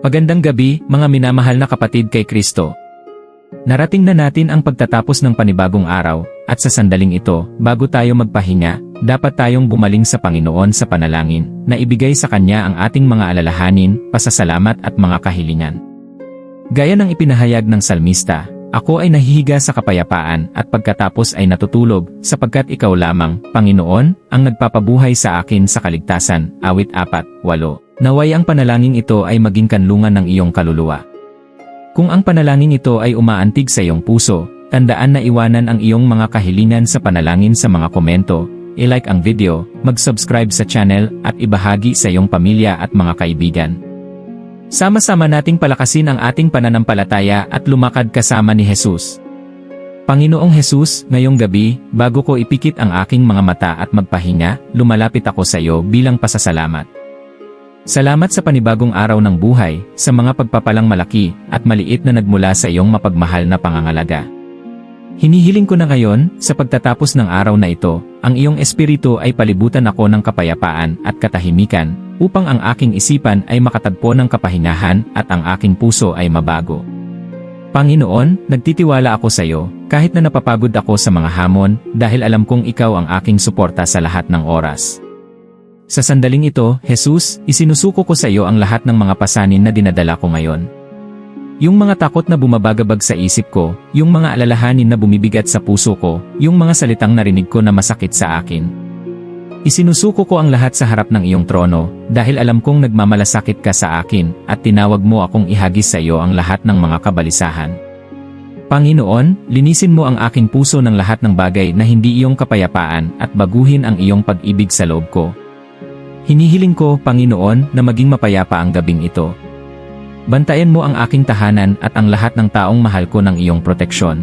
Magandang gabi, mga minamahal na kapatid kay Kristo. Narating na natin ang pagtatapos ng panibagong araw, at sa sandaling ito, bago tayo magpahinga, dapat tayong bumaling sa Panginoon sa panalangin, na ibigay sa Kanya ang ating mga alalahanin, pasasalamat at mga kahilingan. Gaya ng ipinahayag ng salmista, ako ay nahihiga sa kapayapaan at pagkatapos ay natutulog, sapagkat ikaw lamang, Panginoon, ang nagpapabuhay sa akin sa kaligtasan. Awit 4, 8. Naway ang panalangin ito ay maging kanlungan ng iyong kaluluwa. Kung ang panalangin ito ay umaantig sa iyong puso, tandaan na iwanan ang iyong mga kahilingan sa panalangin sa mga komento, i-like ang video, mag-subscribe sa channel, at ibahagi sa iyong pamilya at mga kaibigan. Sama-sama nating palakasin ang ating pananampalataya at lumakad kasama ni Jesus. Panginoong Jesus, ngayong gabi, bago ko ipikit ang aking mga mata at magpahinga, lumalapit ako sa iyo bilang pasasalamat. Salamat sa panibagong araw ng buhay, sa mga pagpapalang malaki at maliit na nagmula sa iyong mapagmahal na pangangalaga. Hinihiling ko na ngayon, sa pagtatapos ng araw na ito, ang iyong espiritu ay palibutan ako ng kapayapaan at katahimikan, upang ang aking isipan ay makatagpo ng kapahingahan at ang aking puso ay mabago. Panginoon, nagtitiwala ako sa iyo, kahit na napapagod ako sa mga hamon, dahil alam kong ikaw ang aking suporta sa lahat ng oras. Sa sandaling ito, Jesus, isinusuko ko sa iyo ang lahat ng mga pasanin na dinadala ko ngayon. Yung mga takot na bumabagabag sa isip ko, yung mga alalahanin na bumibigat sa puso ko, yung mga salitang narinig ko na masakit sa akin. Isinusuko ko ang lahat sa harap ng iyong trono, dahil alam kong nagmamalasakit ka sa akin, at tinawag mo akong ihagis sa iyo ang lahat ng mga kabalisahan. Panginoon, linisin mo ang aking puso ng lahat ng bagay na hindi iyong kapayapaan at baguhin ang iyong pag-ibig sa loob ko. Hinihiling ko, Panginoon, na maging mapayapa ang gabing ito. Bantayan mo ang aking tahanan at ang lahat ng taong mahal ko ng iyong proteksyon.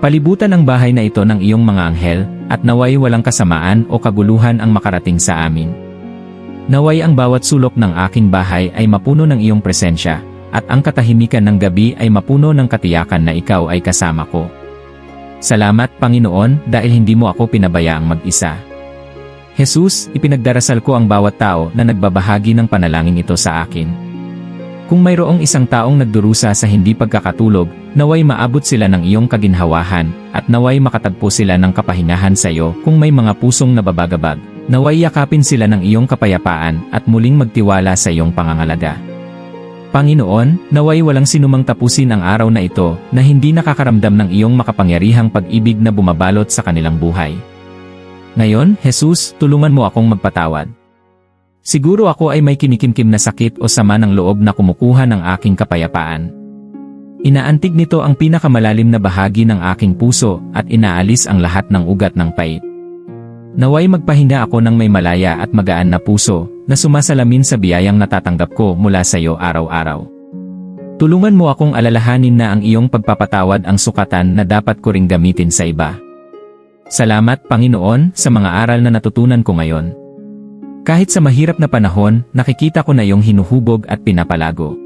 Palibutan ang bahay na ito ng iyong mga anghel, at naway walang kasamaan o kaguluhan ang makarating sa amin. Naway ang bawat sulok ng aking bahay ay mapuno ng iyong presensya, at ang katahimikan ng gabi ay mapuno ng katiyakan na ikaw ay kasama ko. Salamat, Panginoon, dahil hindi mo ako pinabayaang mag-isa. Jesus, ipinagdarasal ko ang bawat tao na nagbabahagi ng panalangin ito sa akin. Kung mayroong isang taong nagdurusa sa hindi pagkakatulog, naway maabot sila ng iyong kaginhawahan, at naway makatagpo sila ng kapahingahan sa iyo kung may mga pusong nababagabag. Naway yakapin sila ng iyong kapayapaan at muling magtiwala sa iyong pangangalaga. Panginoon, naway walang sinumang tapusin ang araw na ito na hindi nakakaramdam ng iyong makapangyarihang pag-ibig na bumabalot sa kanilang buhay. Ngayon, Jesus, tulungan mo akong magpatawad. Siguro ako ay may kinikimkim na sakit o sama ng loob na kumukuha ng aking kapayapaan. Inaantig nito ang pinakamalalim na bahagi ng aking puso at inaalis ang lahat ng ugat ng pait. Naway magpahinga ako ng may malaya at magaan na puso na sumasalamin sa biyayang natatanggap ko mula sa iyo araw-araw. Tulungan mo akong alalahanin na ang iyong pagpapatawad ang sukatan na dapat ko ring gamitin sa iba. Salamat, Panginoon, sa mga aral na natutunan ko ngayon. Kahit sa mahirap na panahon, nakikita ko na iyong hinuhubog at pinapalago.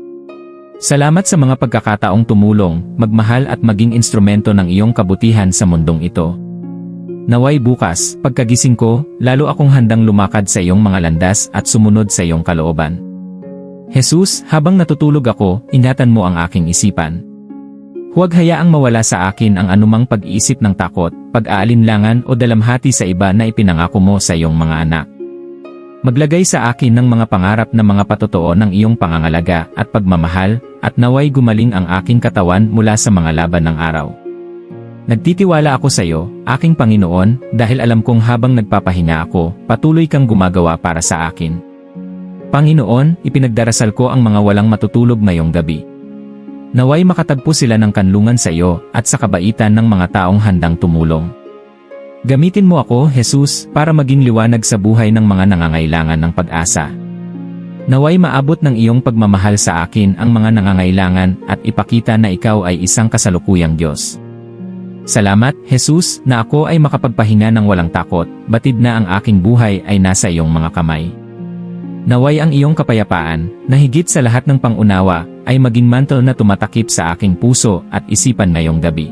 Salamat sa mga pagkakataong tumulong, magmahal at maging instrumento ng iyong kabutihan sa mundong ito. Naway bukas, pagkagising ko, lalo akong handang lumakad sa iyong mga landas at sumunod sa iyong kalooban. Jesus, habang natutulog ako, ingatan mo ang aking isipan. Huwag hayaang mawala sa akin ang anumang pag-iisip ng takot, pag-aalinlangan o dalamhati sa iba na ipinangako mo sa iyong mga anak. Maglagay sa akin ng mga pangarap na mga patotoo ng iyong pangangalaga at pagmamahal, at naway gumaling ang aking katawan mula sa mga laban ng araw. Nagtitiwala ako sa iyo, aking Panginoon, dahil alam kong habang nagpapahinga ako, patuloy kang gumagawa para sa akin. Panginoon, ipinagdarasal ko ang mga walang matutulog ngayong gabi. Naway makatagpo sila ng kanlungan sa iyo at sa kabaitan ng mga taong handang tumulong. Gamitin mo ako, Jesus, para maging liwanag sa buhay ng mga nangangailangan ng pag-asa. Naway maabot ng iyong pagmamahal sa akin ang mga nangangailangan at ipakita na ikaw ay isang kasalukuyang Diyos. Salamat, Jesus, na ako ay makapagpahinga ng walang takot, batid na ang aking buhay ay nasa iyong mga kamay. Naway ang iyong kapayapaan, na higit sa lahat ng pangunawa, ay maging mantle na tumatakip sa aking puso at isipan ngayong gabi.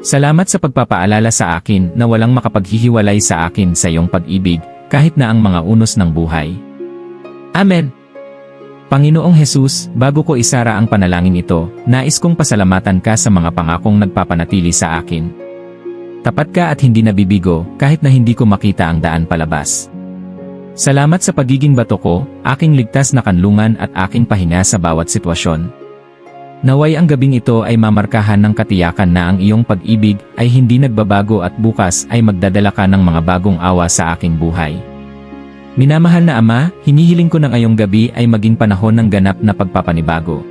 Salamat sa pagpapaalala sa akin na walang makapaghihiwalay sa akin sa iyong pag-ibig, kahit na ang mga unos ng buhay. Amen. Panginoong Jesus, bago ko isara ang panalangin ito, nais kong pasalamatan ka sa mga pangakong nagpapanatili sa akin. Tapat ka at hindi nabibigo, kahit na hindi ko makita ang daan palabas. Salamat sa pagiging bato ko, aking ligtas na kanlungan at aking pahinga sa bawat sitwasyon. Naway ang gabing ito ay mamarkahan ng katiyakan na ang iyong pag-ibig ay hindi nagbabago at bukas ay magdadala ka ng mga bagong awa sa aking buhay. Minamahal na Ama, hinihiling ko ng ngayong gabi ay maging panahon ng ganap na pagpapanibago.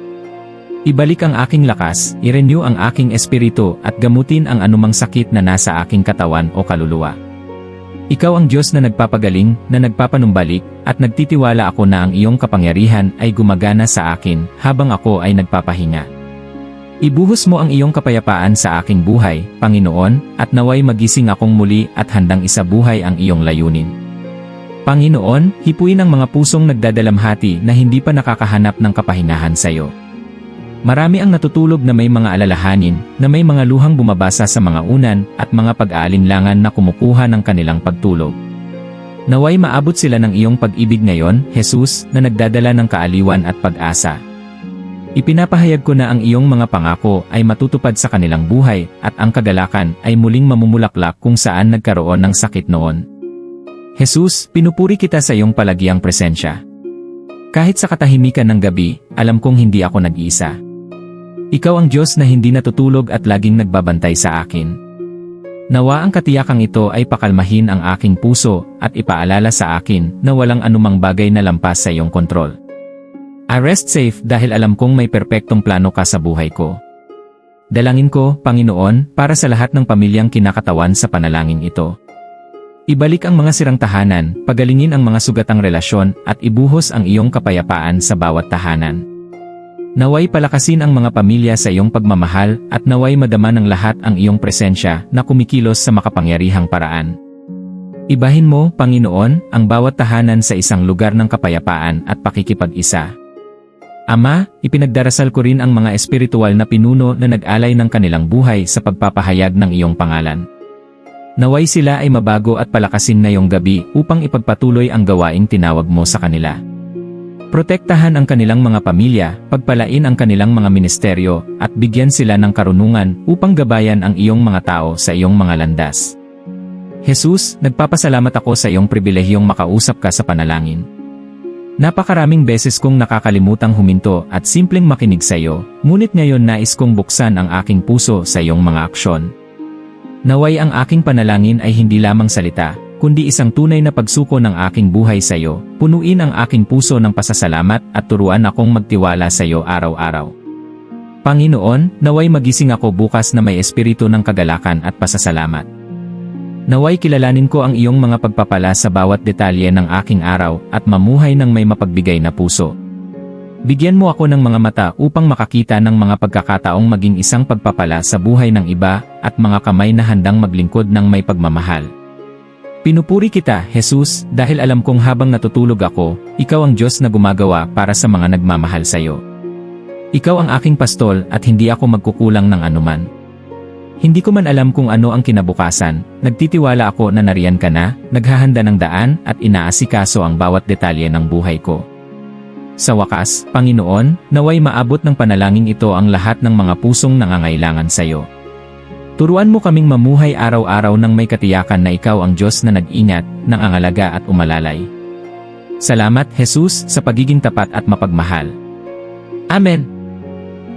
Ibalik ang aking lakas, i-renew ang aking espiritu at gamutin ang anumang sakit na nasa aking katawan o kaluluwa. Ikaw ang Diyos na nagpapagaling, na nagpapanumbalik, at nagtitiwala ako na ang iyong kapangyarihan ay gumagana sa akin habang ako ay nagpapahinga. Ibuhos mo ang iyong kapayapaan sa aking buhay, Panginoon, at naway magising akong muli at handang isabuhay ang iyong layunin. Panginoon, hipuin ang mga pusong nagdadalamhati na hindi pa nakakahanap ng kapahingahan sa iyo. Marami ang natutulog na may mga alalahanin, na may mga luhang bumabasa sa mga unan at mga pag-aalinlangan na kumukuha ng kanilang pagtulog. Naway maabot sila ng iyong pag-ibig ngayon, Jesus, na nagdadala ng kaaliwan at pag-asa. Ipinapahayag ko na ang iyong mga pangako ay matutupad sa kanilang buhay at ang kagalakan ay muling mamumulaklak kung saan nagkaroon ng sakit noon. Jesus, pinupuri kita sa iyong palagiang presensya. Kahit sa katahimikan ng gabi, alam kong hindi ako nag-iisa. Ikaw ang Diyos na hindi natutulog at laging nagbabantay sa akin. Nawa ang katiyakang ito ay pakalmahin ang aking puso at ipaalala sa akin na walang anumang bagay na lampas sa iyong kontrol. I rest safe dahil alam kong may perpektong plano ka sa buhay ko. Dalangin ko, Panginoon, para sa lahat ng pamilyang kinakatawan sa panalangin ito. Ibalik ang mga sirang tahanan, pagalingin ang mga sugatang relasyon, at ibuhos ang iyong kapayapaan sa bawat tahanan. Naway palakasin ang mga pamilya sa iyong pagmamahal, at naway madama ng lahat ang iyong presensya na kumikilos sa makapangyarihang paraan. Ibahin mo, Panginoon, ang bawat tahanan sa isang lugar ng kapayapaan at pakikipag-isa. Ama, ipinagdarasal ko rin ang mga espiritual na pinuno na nag-alay ng kanilang buhay sa pagpapahayag ng iyong pangalan. Naway sila ay mabago at palakasin na yung gabi upang ipagpatuloy ang gawaing tinawag mo sa kanila. Protektahan ang kanilang mga pamilya, pagpalain ang kanilang mga ministeryo, at bigyan sila ng karunungan upang gabayan ang iyong mga tao sa iyong mga landas. Jesus, nagpapasalamat ako sa iyong pribilehiyong makausap ka sa panalangin. Napakaraming beses kong nakakalimutang huminto at simpleng makinig sa iyo, ngunit ngayon nais kong buksan ang aking puso sa iyong mga aksyon. Naway ang aking panalangin ay hindi lamang salita, kundi isang tunay na pagsuko ng aking buhay sa iyo, punuin ang aking puso ng pasasalamat at turuan akong magtiwala sa iyo araw-araw. Panginoon, naway magising ako bukas na may espiritu ng kagalakan at pasasalamat. Naway kilalanin ko ang iyong mga pagpapala sa bawat detalye ng aking araw at mamuhay ng may mapagbigay na puso. Bigyan mo ako ng mga mata upang makakita ng mga pagkakataong maging isang pagpapala sa buhay ng iba at mga kamay na handang maglingkod ng may pagmamahal. Pinupuri kita, Jesus, dahil alam kong habang natutulog ako, ikaw ang Diyos na gumagawa para sa mga nagmamahal sa iyo. Ikaw ang aking pastol at hindi ako magkukulang ng anuman. Hindi ko man alam kung ano ang kinabukasan, nagtitiwala ako na nariyan ka na, naghahanda ng daan at inaasikaso ang bawat detalye ng buhay ko. Sa wakas, Panginoon, naway maabot ng panalangin ito ang lahat ng mga pusong nangangailangan sa iyo. Turuan mo kaming mamuhay araw-araw ng may katiyakan na ikaw ang Diyos na nag-ingat, nangangalaga at umalalay. Salamat, Jesus, sa pagiging tapat at mapagmahal. Amen.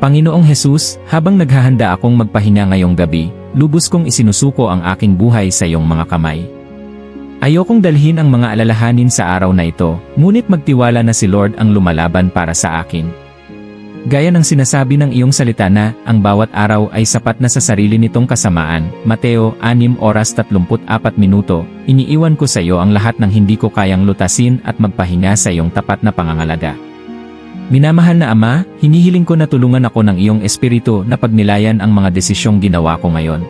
Panginoong Jesus, habang naghahanda akong magpahinga ngayong gabi, lubos kong isinusuko ang aking buhay sa iyong mga kamay. Ayokong dalhin ang mga alalahanin sa araw na ito, ngunit magtiwala na si Lord ang lumalaban para sa akin. Gaya ng sinasabi ng iyong salita na, ang bawat araw ay sapat na sa sarili nitong kasamaan, Mateo 6 oras 34 minuto, iniiwan ko sa iyo ang lahat ng hindi ko kayang lutasin at magpahinga sa iyong tapat na pangangalaga. Minamahal na Ama, hinihiling ko na tulungan ako ng iyong espiritu na pagnilayan ang mga desisyong ginawa ko ngayon.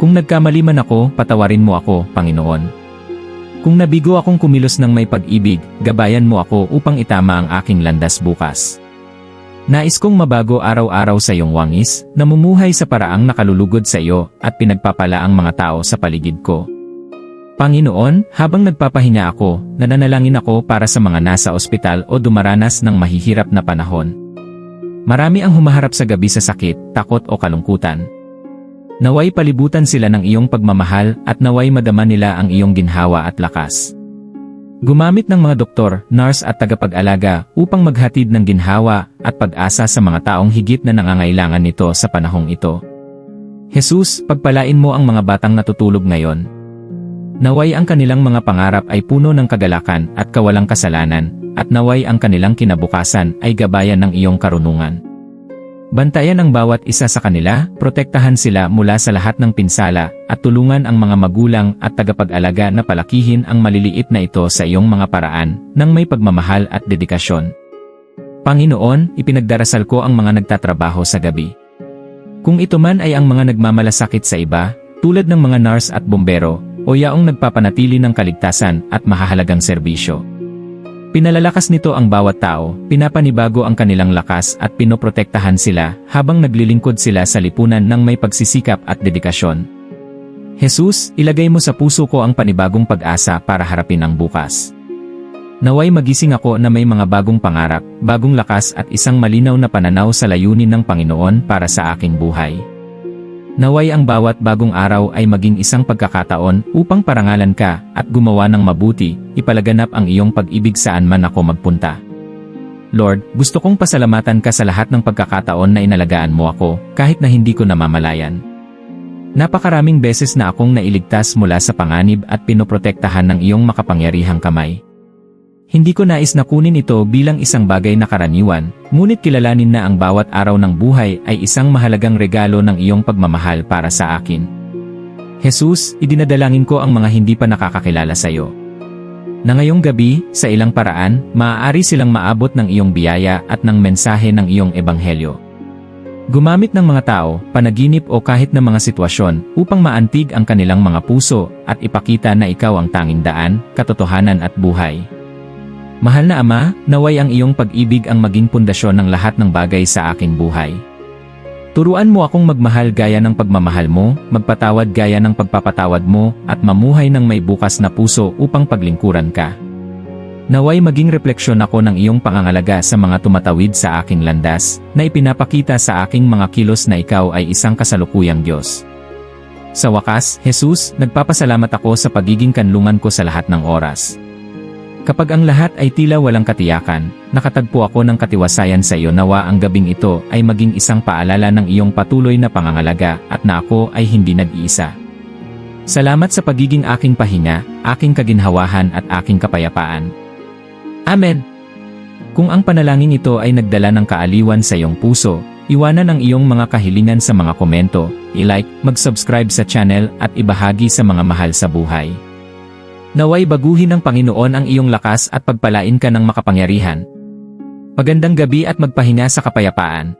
Kung nagkamali man ako, patawarin mo ako, Panginoon. Kung nabigo akong kumilos ng may pag-ibig, gabayan mo ako upang itama ang aking landas bukas. Nais kong mabago araw-araw sa iyong wangis, namumuhay sa paraang nakalulugod sa iyo at pinagpapala ang mga tao sa paligid ko. Panginoon, habang nagpapahinga ako, nananalangin ako para sa mga nasa ospital o dumaranas ng mahihirap na panahon. Marami ang humaharap sa gabi sa sakit, takot o kalungkutan. Naway palibutan sila ng iyong pagmamahal at naway madama nila ang iyong ginhawa at lakas. Gumamit ng mga doktor, nurse at tagapag-alaga upang maghatid ng ginhawa at pag-asa sa mga taong higit na nangangailangan nito sa panahong ito. Jesus, pagpalain mo ang mga batang natutulog ngayon. Naway ang kanilang mga pangarap ay puno ng kagalakan at kawalang kasalanan, at naway ang kanilang kinabukasan ay gabayan ng iyong karunungan. Bantayan ang bawat isa sa kanila, protektahan sila mula sa lahat ng pinsala, at tulungan ang mga magulang at tagapag-alaga na palakihin ang maliliit na ito sa iyong mga paraan, ng may pagmamahal at dedikasyon. Panginoon, ipinagdarasal ko ang mga nagtatrabaho sa gabi. Kung ito man ay ang mga nagmamalasakit sa iba, tulad ng mga nurse at bombero, o yaong nagpapanatili ng kaligtasan at mahahalagang serbisyo. Pinalalakas nito ang bawat tao, pinapanibago ang kanilang lakas at pinoprotektahan sila habang naglilingkod sila sa lipunan ng may pagsisikap at dedikasyon. Jesus, ilagay mo sa puso ko ang panibagong pag-asa para harapin ang bukas. Naway magising ako na may mga bagong pangarap, bagong lakas at isang malinaw na pananaw sa layunin ng Panginoon para sa aking buhay. Naway ang bawat bagong araw ay maging isang pagkakataon upang parangalan ka at gumawa ng mabuti, ipalaganap ang iyong pag-ibig saan man ako magpunta. Lord, gusto kong pasalamatan ka sa lahat ng pagkakataon na inalagaan mo ako, kahit na hindi ko namamalayan. Napakaraming beses na akong nailigtas mula sa panganib at pinoprotektahan ng iyong makapangyarihang kamay. Hindi ko nais na kunin ito bilang isang bagay na karaniwan, ngunit kilalanin na ang bawat araw ng buhay ay isang mahalagang regalo ng iyong pagmamahal para sa akin. Jesus, idinadalangin ko ang mga hindi pa nakakakilala sa iyo. Na ngayong gabi, sa ilang paraan, maaari silang maabot ng iyong biyaya at ng mensahe ng iyong ebanghelyo. Gumamit ng mga tao, panaginip o kahit na mga sitwasyon upang maantig ang kanilang mga puso at ipakita na ikaw ang tanging daan, katotohanan at buhay. Mahal na Ama, naway ang iyong pag-ibig ang maging pundasyon ng lahat ng bagay sa aking buhay. Turuan mo akong magmahal gaya ng pagmamahal mo, magpatawad gaya ng pagpapatawad mo, at mamuhay ng may bukas na puso upang paglingkuran ka. Naway maging refleksyon ako ng iyong pangangalaga sa mga tumatawid sa aking landas, na ipinapakita sa aking mga kilos na ikaw ay isang kasalukuyang Diyos. Sa wakas, Jesus, nagpapasalamat ako sa pagiging kanlungan ko sa lahat ng oras. Kapag ang lahat ay tila walang katiyakan, nakatagpo ako ng katiwasayan sa iyo nawa ang gabing ito ay maging isang paalala ng iyong patuloy na pangangalaga at na ako ay hindi nag-iisa. Salamat sa pagiging aking pahinga, aking kaginhawahan at aking kapayapaan. Amen. Kung ang panalangin ito ay nagdala ng kaaliwan sa iyong puso, iwanan ang iyong mga kahilingan sa mga komento, i-like, mag-subscribe sa channel at ibahagi sa mga mahal sa buhay. Naway baguhin ng Panginoon ang iyong lakas at pagpalain ka ng makapangyarihan. Magandang gabi at magpahinga sa kapayapaan.